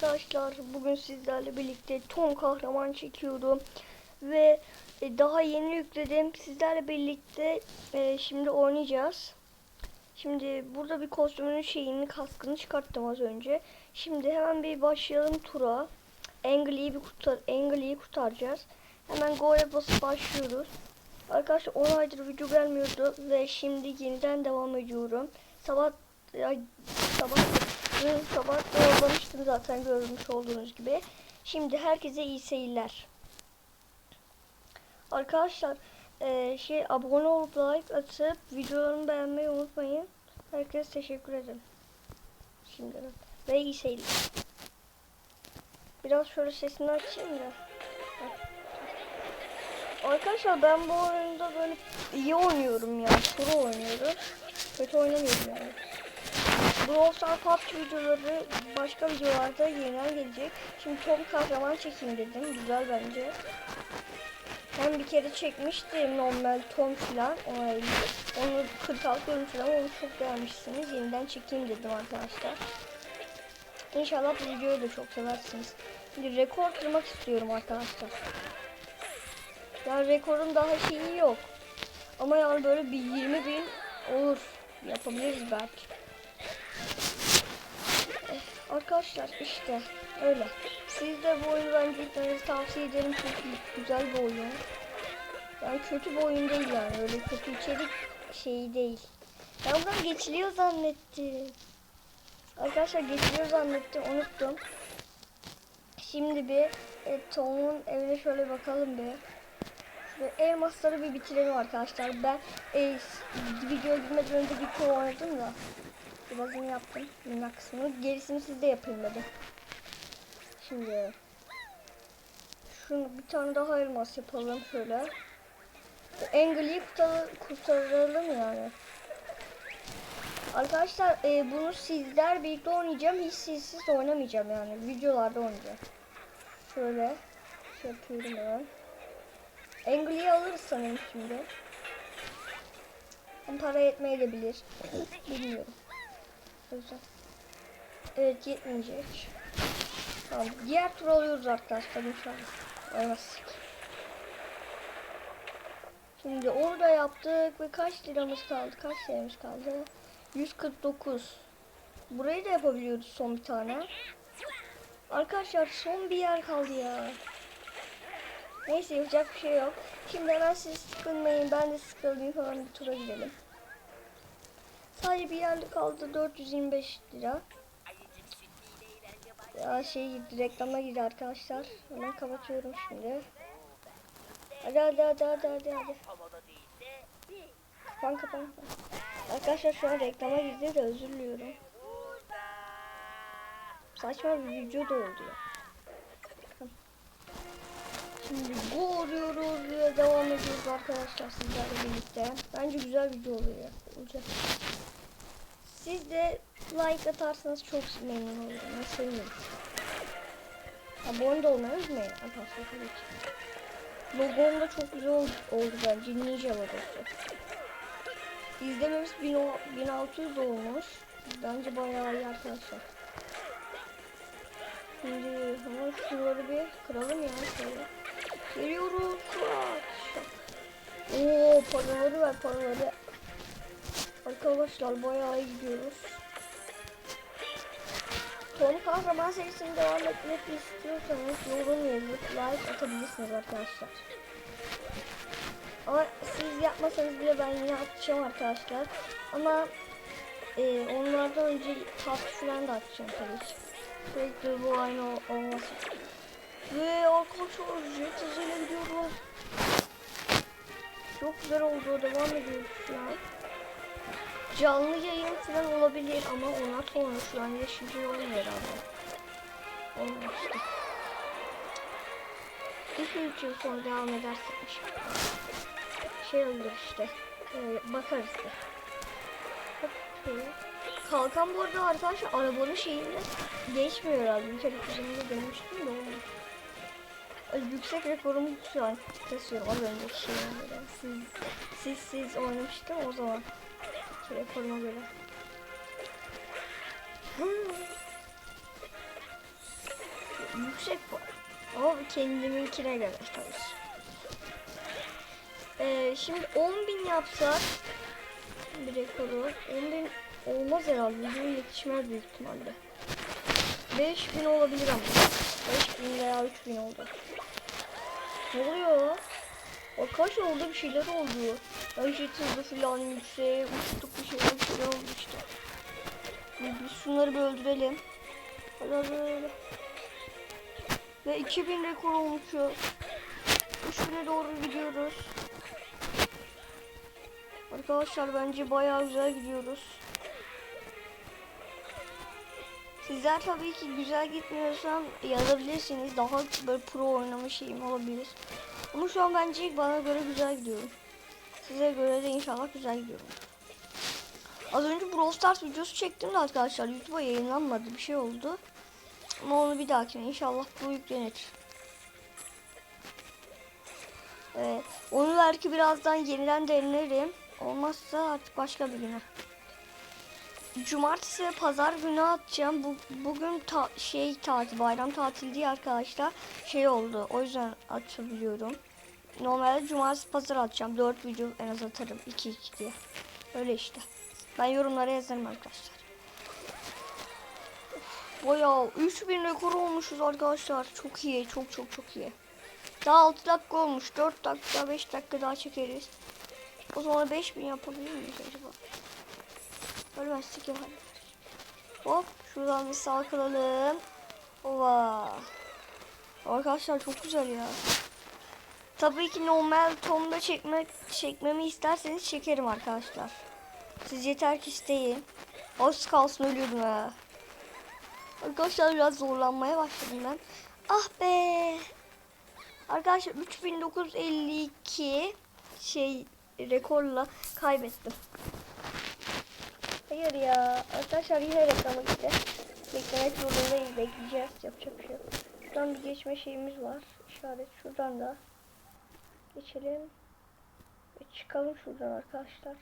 Arkadaşlar bugün sizlerle birlikte Tom kahraman çekiyorum ve e, daha yeni yükledim sizlerle birlikte e, şimdi oynayacağız. Şimdi burada bir kostümünün şeyini kaskını çıkarttım az önce. Şimdi hemen bir başlayalım tura. Angle'yi bir kurtar Angle'yi kurtaracağız. Hemen go'ya basıp başlıyoruz. Arkadaşlar 10 aydır video gelmiyordu ve şimdi yeniden devam ediyorum. Sabah ay, sabah Dün sabah doğrulamıştım zaten görmüş olduğunuz gibi. Şimdi herkese iyi seyirler. Arkadaşlar eee, şey abone olup like atıp videolarımı beğenmeyi unutmayın. Herkese teşekkür ederim. Şimdiden. Ve iyi seyirler. Biraz şöyle sesini açayım da. Arkadaşlar ben bu oyunda böyle iyi oynuyorum ya. Pro oynuyorum. Kötü oynamıyorum yani. Brawl Stars PUBG videoları başka videolarda yeniden gelecek. Şimdi Tom kahraman çekeyim dedim. Güzel bence. Hem bir kere çekmiştim normal Tom filan. Onu 46 görüntülü ama onu çok beğenmişsiniz. Yeniden çekeyim dedim arkadaşlar. İnşallah bu videoyu da çok seversiniz. Şimdi rekor kırmak istiyorum arkadaşlar. Yani rekorun daha şeyi yok. Ama yani böyle bir 20 bin olur. Yapabiliriz belki. Arkadaşlar işte öyle. Siz de bu oyunu bence yüklemenizi tavsiye ederim çünkü güzel bir oyun. Yani kötü bir oyun değil yani öyle kötü içerik şeyi değil. Ben buradan geçiliyor zannettim. Arkadaşlar geçiliyor zannettim unuttum. Şimdi bir e, Tom'un evine şöyle bakalım bir. Ve elmasları bir bitirelim arkadaşlar. Ben e, video girmeden önce bir tur oynadım da. Birazını yaptım. Minnak kısmını. Gerisini siz de yapayım dedim. Şimdi şunu bir tane daha elmas yapalım şöyle. Angle'yi kurtar kurtaralım yani. Arkadaşlar e, bunu sizler birlikte oynayacağım. Hiç sizsiz oynamayacağım yani. Videolarda oynayacağım. Şöyle şey yapıyorum hemen. Angle'yi alırız sanırım şimdi. Hem para yetmeyebilir. Bilmiyorum. Güzel. Evet yetmeyecek. Tamam. Diğer tur alıyoruz arkadaşlar inşallah. Şimdi orada yaptık ve kaç liramız kaldı? Kaç liramız kaldı? 149. Burayı da yapabiliyoruz son bir tane. Arkadaşlar son bir yer kaldı ya. Neyse yapacak bir şey yok. Şimdi hemen siz sıkılmayın. Ben de sıkılayım falan bir tura gidelim. Sadece bir yerli kaldı 425 lira. Ya şey reklama girdi arkadaşlar. Hemen kapatıyorum şimdi. Hadi hadi hadi hadi hadi hadi. Kapan kapan. Arkadaşlar şu an reklama girdi de özür diliyorum. Saçma bir video da oldu ya. Şimdi bu ve devam ediyoruz arkadaşlar sizlerle birlikte. Bence güzel video oluyor. Olacak. Siz de like atarsanız çok memnun olurum. Sevinirim. Abone de olmayı unutmayın arkadaşlar tabii ki. Logom da çok güzel oldu, bence. Ninja logosu. İzlememiz 1000 o- 1600 olmuş. Bence bayağı iyi arkadaşlar. Şimdi hemen şunları bir kıralım ya şöyle. Geliyoruz. Oo paraları ver paraları. Arkadaşlar bayağı gidiyoruz. Tom Kahraman serisini devam etmek istiyorsanız yorum yazıp like atabilirsiniz arkadaşlar. Ama siz yapmasanız bile ben yine atacağım arkadaşlar. Ama e, onlardan önce tatlı falan da atacağım tabii ki. Sürekli bu aynı ol- olmasın. Ve arkadaşlar jet hızıyla gidiyoruz. Çok güzel oldu. Devam ediyoruz şu an. Canlı yayın falan olabilir ama ona sonra şu an yaşayıcı oyun herhalde. Olmuştu. 2-3 yıl sonra devam edersek inşallah. Şey olur işte. Ee, bakarız da. Kalkan bu arada arkadaşlar arabanın şeyinde geçmiyor herhalde. Bir kere üzerinde denemiştim de olmuş. Ay, Yüksek rekorumu şu an kesiyorum az önceki göre. Siz, siz, siz oynamıştım o zaman. Şu rekoruma göre. Hmm. yüksek bu. Ama kendiminkine göre tabii. Ee, şimdi 10.000 yapsak bir rekoru 10.000 olmaz herhalde. Video yetişmez büyük ihtimalle. 5000 olabilir ama. 5000 veya 3000 oldu. Ne oluyor? Arkadaşlar orada bir şeyler oldu. Her şey hızlı filan yükseğe uçtuk bir şeyler bir oldu işte. Biz şunları bir öldürelim. Hadi hadi hadi. Ve 2000 rekor olmuşuz. 3000'e doğru gidiyoruz. Arkadaşlar bence bayağı güzel gidiyoruz. Sizler tabii ki güzel gitmiyorsam yazabilirsiniz. Daha böyle pro oynama şeyim olabilir. Ama şu an bence bana göre güzel gidiyorum. Size göre de inşallah güzel gidiyorum. Az önce Brawl Stars videosu çektim de arkadaşlar YouTube'a yayınlanmadı bir şey oldu. Ama onu bir dahakine inşallah pro yüklenir. Evet. Onu belki birazdan yeniden denerim. Olmazsa artık başka bir güne. Cumartesi ve pazar günü atacağım. Bu, bugün ta, şey tatil, bayram tatili diye arkadaşlar şey oldu. O yüzden atabiliyorum. Normalde cumartesi pazar atacağım. 4 video en az atarım. 2-2 diye. Öyle işte. Ben yorumlara yazarım arkadaşlar. Bayağı 3000 rekor olmuşuz arkadaşlar. Çok iyi. Çok çok çok iyi. Daha 6 dakika olmuş. 4 dakika 5 dakika daha çekeriz. O zaman 5000 yapabilir miyiz acaba? Ölmezsek yaparız. Hop şuradan bir salkılalım. Ova. Arkadaşlar çok güzel ya. Tabii ki normal tonda çekmek çekmemi isterseniz çekerim arkadaşlar. Siz yeter ki isteyin. Az kalsın ölüyordum ha. Arkadaşlar biraz zorlanmaya başladım ben. Ah be. Arkadaşlar 3952 şey rekorla kaybettim. Hayır ya. Arkadaşlar yine reklama gitti. Beklemek zorundayız. Bekleyeceğiz. Yapacak bir şey yok. Şuradan bir geçme şeyimiz var. İşaret şuradan da. Geçelim. Ve çıkalım şuradan arkadaşlar.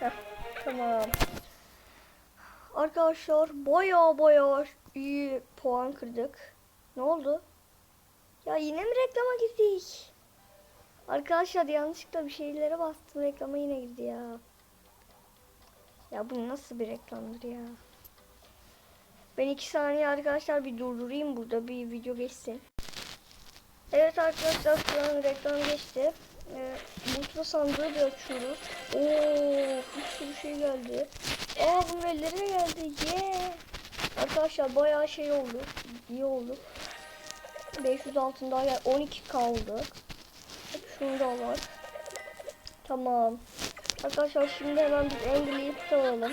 Heh, tamam. Arkadaşlar baya baya iyi puan kırdık. Ne oldu? Ya yine mi reklama girdik? Arkadaşlar yanlışlıkla bir şeylere bastım. Reklama yine girdi ya. Ya bu nasıl bir reklamdır ya? Ben iki saniye arkadaşlar bir durdurayım burada bir video geçsin. Evet arkadaşlar şu an reklam geçti. Ee, mutlu sandığı bir açıyoruz. Oo, bir sürü şey geldi. Aa bunun elleri de geldi. Yeah. Arkadaşlar bayağı şey oldu. İyi oldu. 500 altında yani 12 kaldı. Şunu da var. Tamam. Arkadaşlar şimdi hemen biz Angry'i tutalım.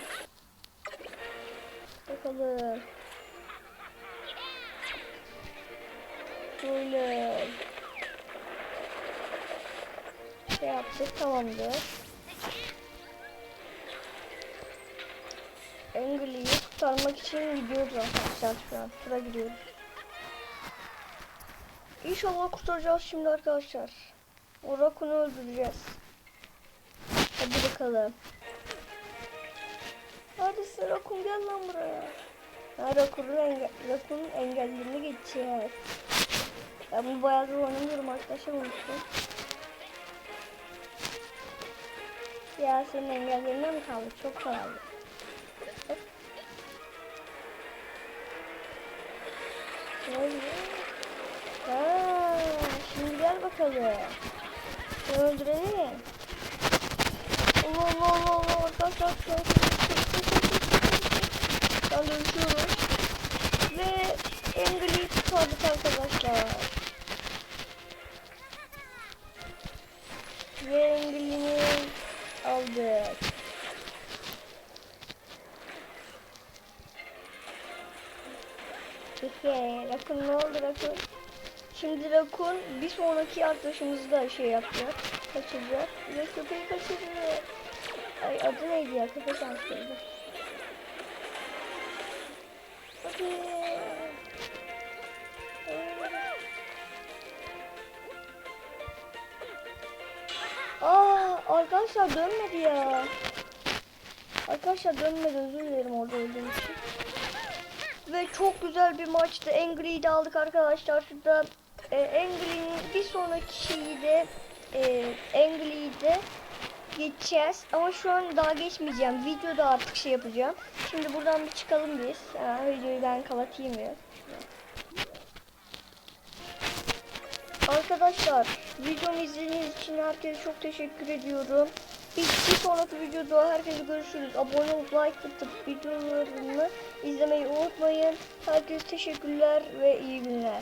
Bakalım. Şöyle. Şey yaptık tamamdır. Angry'i kurtarmak için gidiyoruz arkadaşlar şu an. Sıra gidiyoruz. İnşallah kurtaracağız şimdi arkadaşlar. O Rakun'u öldüreceğiz. Hadi bakalım. Hadi sen Rakun gel lan buraya. Ha, Rakun'un enge Rakun'un engellerini geçeceğiz. Ben bunu bayağı da oynamıyorum arkadaşlar unuttum. Ya senin engellerine mi kaldı? Çok pahalı. Ne oluyor? Ha, şimdi gel bakalım. Öldürelim. Allah Allah Allah Allah arkadaşlar şu an ben dönüşüyorum ve Angry'i tutardık arkadaşlar ve Angry'ni aldık Rakun ne oldu Rakun? Şimdi Rakun bir sonraki arkadaşımızı da şey yapacak kaçıracak ve köpeği kaçırıyor Ay adı neydi ya? Köpek ansızdı. Hadi. Aa arkadaşlar dönmedi ya. Arkadaşlar dönmedi özür dilerim orada öldüğüm için. Ve çok güzel bir maçtı. Angry'i de aldık arkadaşlar. Şurada e, Angry'nin bir sonraki şeyi de e, Angry'i de geçeceğiz. Ama şu an daha geçmeyeceğim. Videoda artık şey yapacağım. Şimdi buradan bir çıkalım biz. Ha, videoyu ben kapatayım ya. Arkadaşlar videomu izlediğiniz için herkese çok teşekkür ediyorum. Bir, bir sonraki videoda herkese görüşürüz. Abone olup like atıp videolarımı izlemeyi unutmayın. Herkese teşekkürler ve iyi günler.